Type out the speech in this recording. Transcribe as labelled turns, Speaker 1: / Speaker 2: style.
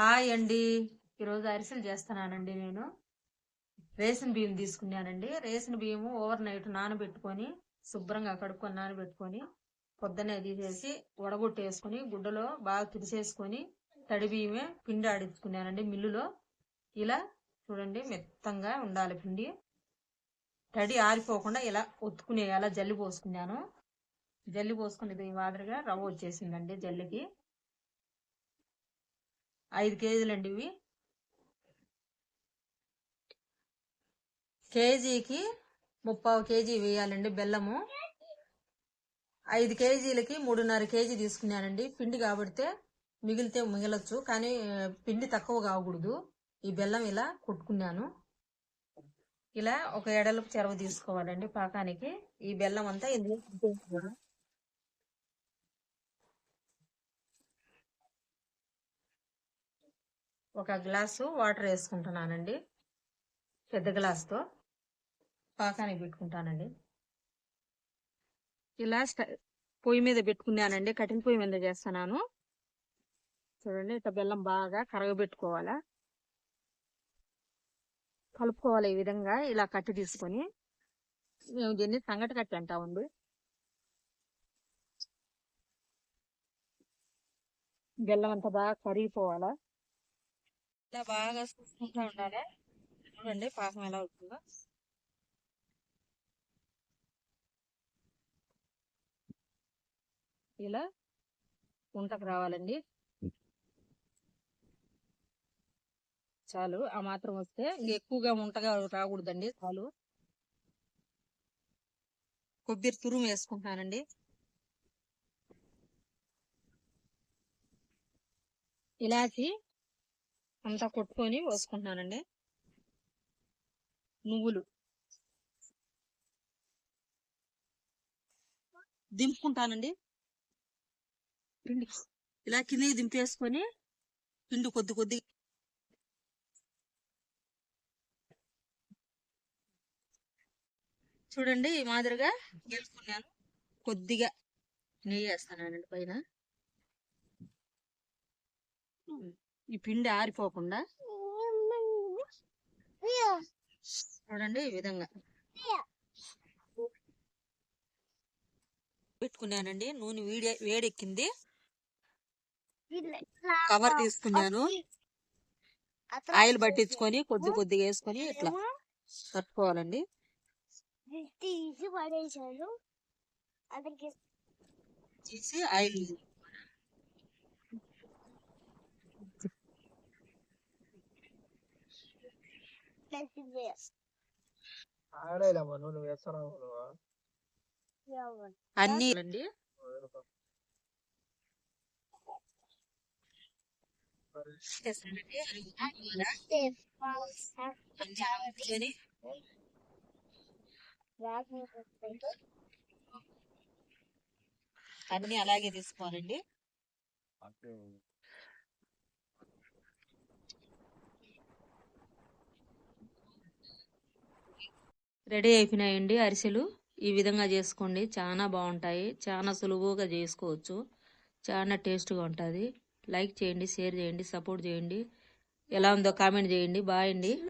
Speaker 1: Hi అండి. ఈరోజు అరిసెలు చేస్తున్నానండి నేను. రేషన్ బియ్యం తీసుకున్నానండి. రేషన్ బియ్యము ఓవర్ నైట్ నానబెట్టుకొని శుభ్రంగా కడుక్కొని నానబెట్టుకొని పొద్దున్నే తీసేసి వడగొట్టేసుకొని గుడ్డలో బాగా తుడిసేసుకొని తడి బియ్యమే పిండి ఆడించుకున్నానండి మిల్లులో. ఇలా చూడండి మెత్తంగా ఉండాలి పిండి. తడి ఆరిపోకుండా ఇలా ఒత్తుకునే అలా జల్లి పోసుకున్నాను. జల్లి పోసుకునేది మాదిరిగా రవ్వ వచ్చేసిందండి జల్లికి. ఐదు కేజీలండి ఇవి. కేజీకి ముప్పావు కేజీ వేయాలండి బెల్లము. ఐదు కేజీలకి మూడున్నర కేజీ తీసుకున్నానండి. పిండి కాబడితే మిగిలితే మిగలొచ్చు కానీ పిండి తక్కువ కాకూడదు. ఈ బెల్లం ఇలా కొట్టుకున్నాను. ఇలా ఒక ఎడలకు చెరవ తీసుకోవాలండి పాకానికి. ఈ బెల్లం అంతా ఇందులో ఒక గ్లాసు వాటర్ వేసుకుంటున్నానండి. పెద్ద గ్లాస్తో పాకానికి పెట్టుకుంటానండి. ఇలా స్ట- పొయ్యి మీద పెట్టుకున్నానండి. కటింగ్ పొయ్యి మీద చేస్తున్నాను. చూడండి ఇట్లా బెల్లం బాగా కరగబెట్టుకోవాలా. కలుపుకోవాలి ఈ విధంగా ఇలా కట్టి తీసుకొని. మేము దీన్ని సంగటి కట్టి అంటామండి. బెల్లం అంతా బాగా కరిగిపోవాలా. ఇలా బాగా చూసుకుంటూ ఉండాలి. చూడండి పాకం ఎలా అవుతుందో. ఇలా ఉంటకు రావాలండి. చాలు ఆ మాత్రం వస్తే ఎక్కువగా ఉంటగా రాకూడదండి చాలు. కొబ్బరి తురుము వేసుకుంటానండి. ఇలాచి అంతా కొట్టుకొని పోసుకుంటున్నానండి. నువ్వులు. దింపుకుంటానండి. పిండి ఇలా కిందకి దింపేసుకొని పిండి కొద్ది కొద్ది చూడండి ఈ మాదిరిగా గెలుచుకున్నాను కొద్దిగా నెయ్యి వేస్తానండి పైన. ఈ పిండి ఆరిపోకుండా చూడండి ఈ విధంగా. పెట్టుకున్నానండి నూనె వీడి వేడెక్కింది. కవర్ తీసుకున్నాను. ఆయిల్ పట్టించుకొని కొద్ది కొద్దిగా వేసుకొని ఇట్లా తట్టుకోవాలండి.
Speaker 2: తీసి
Speaker 1: ఆయిల్ అన్ని అన్ని అలాగే తీసుకోవాలండి. రెడీ అయిపోయినాయండి అరిసెలు. ఈ విధంగా చేసుకోండి. చాలా బాగుంటాయి. చాలా సులువుగా చేసుకోవచ్చు. చాలా టేస్ట్గా ఉంటుంది. లైక్ చేయండి షేర్ చేయండి సపోర్ట్ చేయండి. ఎలా ఉందో కామెంట్ చేయండి. బాయ్ అండి.